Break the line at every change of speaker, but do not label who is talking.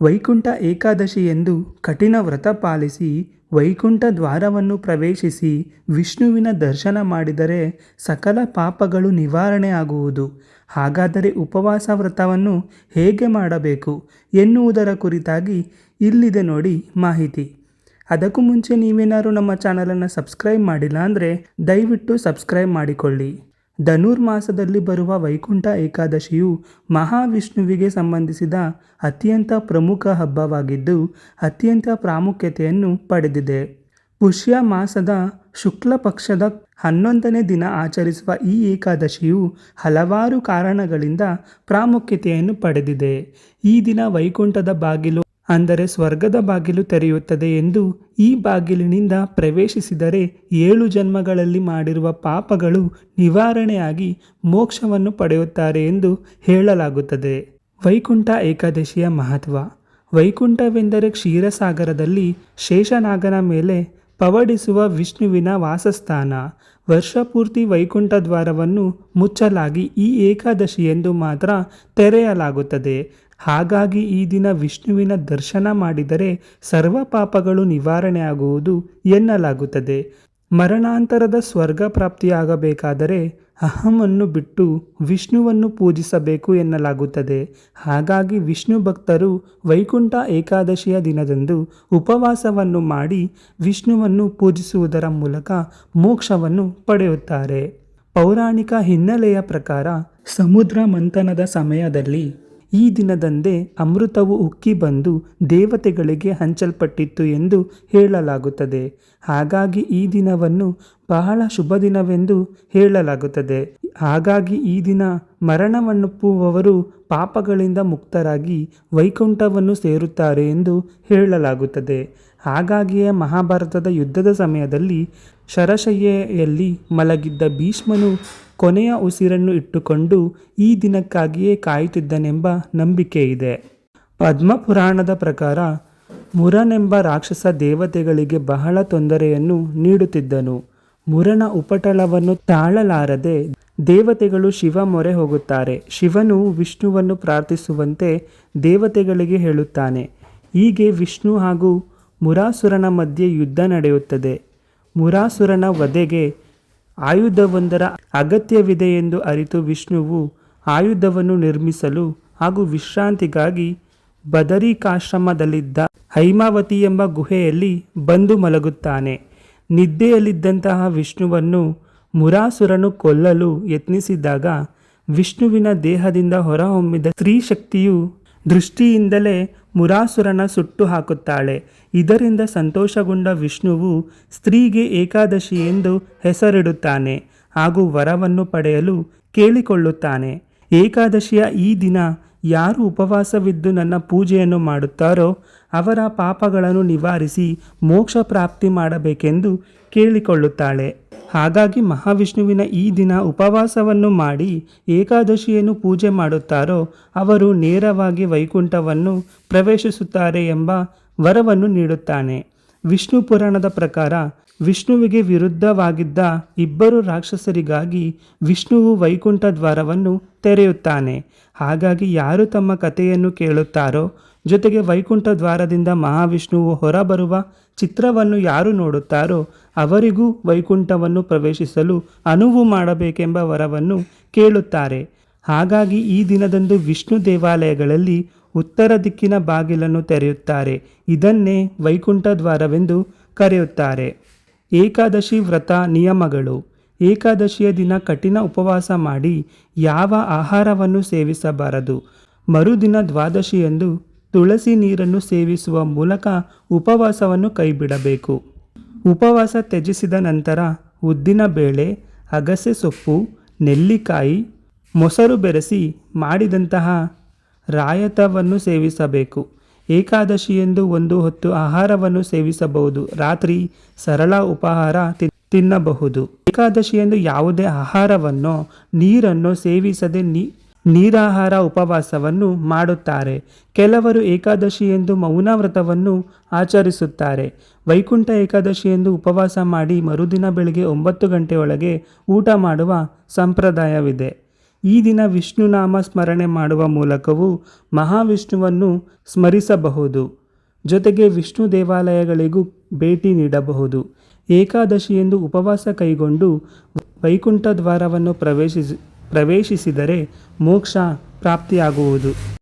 ವೈಕುಂಠ ಏಕಾದಶಿ ಎಂದು ಕಠಿಣ ವ್ರತ ಪಾಲಿಸಿ ವೈಕುಂಠ ದ್ವಾರವನ್ನು ಪ್ರವೇಶಿಸಿ ವಿಷ್ಣುವಿನ ದರ್ಶನ ಮಾಡಿದರೆ ಸಕಲ ಪಾಪಗಳು ನಿವಾರಣೆ ಆಗುವುದು. ಹಾಗಾದರೆ ಉಪವಾಸ ವ್ರತವನ್ನು ಹೇಗೆ ಮಾಡಬೇಕು ಎನ್ನುವುದರ ಕುರಿತಾಗಿ ಇಲ್ಲಿದೆ ನೋಡಿ ಮಾಹಿತಿ. ಅದಕ್ಕೂ ಮುಂಚೆ ನೀವೇನಾದರೂ ನಮ್ಮ ಚಾನಲನ್ನು ಸಬ್ಸ್ಕ್ರೈಬ್ ಮಾಡಿಲ್ಲ ಅಂದರೆ ದಯವಿಟ್ಟು ಸಬ್ಸ್ಕ್ರೈಬ್ ಮಾಡಿಕೊಳ್ಳಿ. ಧನುರ್ಮಾಸದಲ್ಲಿ ಬರುವ ವೈಕುಂಠ ಏಕಾದಶಿಯು ಮಹಾವಿಷ್ಣುವಿಗೆ ಸಂಬಂಧಿಸಿದ ಅತ್ಯಂತ ಪ್ರಮುಖ ಹಬ್ಬವಾಗಿದ್ದು, ಅತ್ಯಂತ ಪ್ರಾಮುಖ್ಯತೆಯನ್ನು ಪಡೆದಿದೆ. ಪುಷ್ಯ ಮಾಸದ ಶುಕ್ಲ ಪಕ್ಷದ ಹನ್ನೊಂದನೇ ದಿನ ಆಚರಿಸುವ ಈ ಏಕಾದಶಿಯು ಹಲವಾರು ಕಾರಣಗಳಿಂದ ಪ್ರಾಮುಖ್ಯತೆಯನ್ನು ಪಡೆದಿದೆ. ಈ ದಿನ ವೈಕುಂಠದ ಬಾಗಿಲು ಅಂದರೆ ಸ್ವರ್ಗದ ಬಾಗಿಲು ತೆರೆಯುತ್ತದೆ ಎಂದು ಈ ಬಾಗಿಲಿನಿಂದ ಪ್ರವೇಶಿಸಿದರೆ ಏಳು ಜನ್ಮಗಳಲ್ಲಿ ಮಾಡಿರುವ ಪಾಪಗಳು ನಿವಾರಣೆಯಾಗಿ ಮೋಕ್ಷವನ್ನು ಪಡೆಯುತ್ತಾರೆ ಎಂದು ಹೇಳಲಾಗುತ್ತದೆ. ವೈಕುಂಠ ಏಕಾದಶಿಯ ಮಹತ್ವ. ವೈಕುಂಠವೆಂದರೆ ಕ್ಷೀರಸಾಗರದಲ್ಲಿ ಶೇಷನಾಗನ ಮೇಲೆ ಪವಡಿಸುವ ವಿಷ್ಣುವಿನ ವಾಸಸ್ಥಾನ. ವರ್ಷಪೂರ್ತಿ ವೈಕುಂಠ ದ್ವಾರವನ್ನು ಮುಚ್ಚಲಾಗಿ ಈ ಏಕಾದಶಿಯೆಂದು ಮಾತ್ರ ತೆರೆಯಲಾಗುತ್ತದೆ. ಹಾಗಾಗಿ ಈ ದಿನ ವಿಷ್ಣುವಿನ ದರ್ಶನ ಮಾಡಿದರೆ ಸರ್ವ ಪಾಪಗಳು ನಿವಾರಣೆ ಆಗುವುದು ಎನ್ನಲಾಗುತ್ತದೆ. ಮರಣಾಂತರದ ಸ್ವರ್ಗ ಪ್ರಾಪ್ತಿಯಾಗಬೇಕಾದರೆ ಅಹಮನ್ನು ಬಿಟ್ಟು ವಿಷ್ಣುವನ್ನು ಪೂಜಿಸಬೇಕು ಎನ್ನಲಾಗುತ್ತದೆ. ಹಾಗಾಗಿ ವಿಷ್ಣು ಭಕ್ತರು ವೈಕುಂಠ ಏಕಾದಶಿಯ ದಿನದಂದು ಉಪವಾಸವನ್ನು ಮಾಡಿ ವಿಷ್ಣುವನ್ನು ಪೂಜಿಸುವುದರ ಮೂಲಕ ಮೋಕ್ಷವನ್ನು ಪಡೆಯುತ್ತಾರೆ. ಪೌರಾಣಿಕ ಹಿನ್ನೆಲೆಯ ಪ್ರಕಾರ ಸಮುದ್ರ ಮಂಥನದ ಸಮಯದಲ್ಲಿ ಈ ದಿನದಂದೇ ಅಮೃತವು ಉಕ್ಕಿ ಬಂದು ದೇವತೆಗಳಿಗೆ ಹಂಚಲ್ಪಟ್ಟಿತ್ತು ಎಂದು ಹೇಳಲಾಗುತ್ತದೆ. ಹಾಗಾಗಿ ಈ ದಿನವನ್ನು ಬಹಳ ಶುಭ ದಿನವೆಂದು ಹೇಳಲಾಗುತ್ತದೆ. ಹಾಗಾಗಿ ಈ ದಿನ ಮರಣವನ್ನುಪ್ಪುವವರು ಪಾಪಗಳಿಂದ ಮುಕ್ತರಾಗಿ ವೈಕುಂಠವನ್ನು ಸೇರುತ್ತಾರೆ ಎಂದು ಹೇಳಲಾಗುತ್ತದೆ. ಹಾಗಾಗಿಯೇ ಮಹಾಭಾರತದ ಯುದ್ಧದ ಸಮಯದಲ್ಲಿ ಶರಶಯ್ಯೆಯಲ್ಲಿ ಮಲಗಿದ್ದ ಭೀಷ್ಮನು ಕೊನೆಯ ಉಸಿರನ್ನು ಇಟ್ಟುಕೊಂಡು ಈ ದಿನಕ್ಕಾಗಿಯೇ ಕಾಯುತ್ತಿದ್ದನೆಂಬ ನಂಬಿಕೆ ಇದೆ. ಪದ್ಮಪುರಾಣದ ಪ್ರಕಾರ ಮುರನೆಂಬ ರಾಕ್ಷಸ ದೇವತೆಗಳಿಗೆ ಬಹಳ ತೊಂದರೆಯನ್ನು ನೀಡುತ್ತಿದ್ದನು. ಮುರನ ಉಪಟಳವನ್ನು ತಾಳಲಾರದೆ ದೇವತೆಗಳು ಶಿವ ಮೊರೆ ಹೋಗುತ್ತಾರೆ. ಶಿವನು ವಿಷ್ಣುವನ್ನು ಪ್ರಾರ್ಥಿಸುವಂತೆ ದೇವತೆಗಳಿಗೆ ಹೇಳುತ್ತಾನೆ. ಹೀಗೆ ವಿಷ್ಣು ಹಾಗೂ ಮುರಾಸುರನ ಮಧ್ಯೆ ಯುದ್ಧ ನಡೆಯುತ್ತದೆ. ಮುರಾಸುರನ ವಧೆಗೆ ಆಯುಧವೊಂದರ ಅಗತ್ಯವಿದೆ ಎಂದು ಅರಿತು ವಿಷ್ಣುವು ಆಯುಧವನ್ನು ನಿರ್ಮಿಸಲು ಹಾಗೂ ವಿಶ್ರಾಂತಿಗಾಗಿ ಬದರಿಕಾಶ್ರಮದಲ್ಲಿದ್ದ ಹೈಮಾವತಿ ಎಂಬ ಗುಹೆಯಲ್ಲಿ ಬಂದು ಮಲಗುತ್ತಾನೆ. ನಿದ್ದೆಯಲ್ಲಿದ್ದಂತಹ ವಿಷ್ಣುವನ್ನು ಮುರಾಸುರನು ಕೊಲ್ಲಲು ಯತ್ನಿಸಿದಾಗ ವಿಷ್ಣುವಿನ ದೇಹದಿಂದ ಹೊರಹೊಮ್ಮಿದ ಸ್ತ್ರೀ ಶಕ್ತಿಯು ದೃಷ್ಟಿಯಿಂದಲೇ ಮುರಾಸುರನ ಸುಟ್ಟು ಹಾಕುತ್ತಾಳೆ. ಇದರಿಂದ ಸಂತೋಷಗೊಂಡ ವಿಷ್ಣುವು ಸ್ತ್ರೀಗೆ ಏಕಾದಶಿ ಎಂದು ಹೆಸರಿಡುತ್ತಾನೆ. ಹಾಗೂ ವರವನ್ನು ಪಡೆಯಲು ಕೇಳಿಕೊಳ್ಳುತ್ತಾನೆ. ಏಕಾದಶಿಯ ಈ ದಿನ ಯಾರು ಉಪವಾಸವಿದ್ದು ನನ್ನ ಪೂಜೆಯನ್ನು ಮಾಡುತ್ತಾರೋ ಅವರ ಪಾಪಗಳನ್ನು ನಿವಾರಿಸಿ ಮೋಕ್ಷ ಪ್ರಾಪ್ತಿ ಮಾಡಬೇಕೆಂದು ಕೇಳಿಕೊಳ್ಳುತ್ತಾಳೆ. ಹಾಗಾಗಿ ಮಹಾವಿಷ್ಣುವಿನ ಈ ದಿನ ಉಪವಾಸವನ್ನು ಮಾಡಿ ಏಕಾದಶಿಯನ್ನು ಪೂಜೆ ಮಾಡುತ್ತಾರೋ ಅವರು ನೇರವಾಗಿ ವೈಕುಂಠವನ್ನು ಪ್ರವೇಶಿಸುತ್ತಾರೆ ಎಂಬ ವರವನ್ನು ನೀಡುತ್ತಾನೆ. ವಿಷ್ಣು ಪುರಾಣದ ಪ್ರಕಾರ ವಿಷ್ಣುವಿಗೆ ವಿರುದ್ಧವಾಗಿದ್ದ ಇಬ್ಬರು ರಾಕ್ಷಸರಿಗಾಗಿ ವಿಷ್ಣುವು ವೈಕುಂಠ ದ್ವಾರವನ್ನು ತೆರೆಯುತ್ತಾನೆ. ಹಾಗಾಗಿ ಯಾರು ತಮ್ಮ ಕಥೆಯನ್ನು ಕೇಳುತ್ತಾರೋ ಜೊತೆಗೆ ವೈಕುಂಠ ದ್ವಾರದಿಂದ ಮಹಾವಿಷ್ಣುವು ಹೊರಬರುವ ಚಿತ್ರವನ್ನು ಯಾರು ನೋಡುತ್ತಾರೋ ಅವರಿಗೂ ವೈಕುಂಠವನ್ನು ಪ್ರವೇಶಿಸಲು ಅನುವು ಮಾಡಬೇಕೆಂಬ ವರವನ್ನು ಕೇಳುತ್ತಾರೆ. ಹಾಗಾಗಿ ಈ ದಿನದಂದು ವಿಷ್ಣು ದೇವಾಲಯಗಳಲ್ಲಿ ಉತ್ತರ ದಿಕ್ಕಿನ ಬಾಗಿಲನ್ನು ತೆರೆಯುತ್ತಾರೆ. ಇದನ್ನೇ ವೈಕುಂಠ ದ್ವಾರವೆಂದು ಕರೆಯುತ್ತಾರೆ. ಏಕಾದಶಿ ವ್ರತ ನಿಯಮಗಳು. ಏಕಾದಶಿಯ ದಿನ ಕಠಿಣ ಉಪವಾಸ ಮಾಡಿ ಯಾವ ಆಹಾರವನ್ನು ಸೇವಿಸಬಾರದು? ಮರುದಿನ ದ್ವಾದಶಿಯಂದು ತುಳಸಿ ನೀರನ್ನು ಸೇವಿಸುವ ಮೂಲಕ ಉಪವಾಸವನ್ನು ಕೈಬಿಡಬೇಕು. ಉಪವಾಸ ತ್ಯಜಿಸಿದ ನಂತರ ಉದ್ದಿನ ಬೇಳೆ, ಅಗಸೆ ಸೊಪ್ಪು, ನೆಲ್ಲಿಕಾಯಿ, ಮೊಸರು ಬೆರೆಸಿ ಮಾಡಿದಂತಹ ರಾಯತವನ್ನು ಸೇವಿಸಬೇಕು. ಏಕಾದಶಿಯೆಂದು ಒಂದು ಹೊತ್ತು ಆಹಾರವನ್ನು ಸೇವಿಸಬಹುದು. ರಾತ್ರಿ ಸರಳ ಉಪಹಾರ ತಿನ್ನಬಹುದು. ಏಕಾದಶಿಯಂದು ಯಾವುದೇ ಆಹಾರವನ್ನು, ನೀರನ್ನು ಸೇವಿಸದೆ ನೀ ನೀರಾಹಾರ ಉಪವಾಸವನ್ನು ಮಾಡುತ್ತಾರೆ. ಕೆಲವರು ಏಕಾದಶಿ ಎಂದು ವ್ರತವನ್ನು ಆಚರಿಸುತ್ತಾರೆ. ವೈಕುಂಠ ಏಕಾದಶಿ ಎಂದು ಉಪವಾಸ ಮಾಡಿ ಮರುದಿನ ಬೆಳಗ್ಗೆ ಒಂಬತ್ತು ಗಂಟೆಯೊಳಗೆ ಊಟ ಮಾಡುವ ಸಂಪ್ರದಾಯವಿದೆ. ಈ ದಿನ ವಿಷ್ಣುನಾಮ ಸ್ಮರಣೆ ಮಾಡುವ ಮೂಲಕವೂ ಮಹಾವಿಷ್ಣುವನ್ನು ಸ್ಮರಿಸಬಹುದು. ಜೊತೆಗೆ ವಿಷ್ಣು ದೇವಾಲಯಗಳಿಗೂ ಭೇಟಿ ನೀಡಬಹುದು. ಏಕಾದಶಿಯೆಂದು ಉಪವಾಸ ಕೈಗೊಂಡು ವೈಕುಂಠ ದ್ವಾರವನ್ನು ಪ್ರವೇಶಿಸಿ ಪ್ರವೇಶಿಸಿದರೆ ಮೋಕ್ಷ ಪ್ರಾಪ್ತಿಯಾಗುವುದು.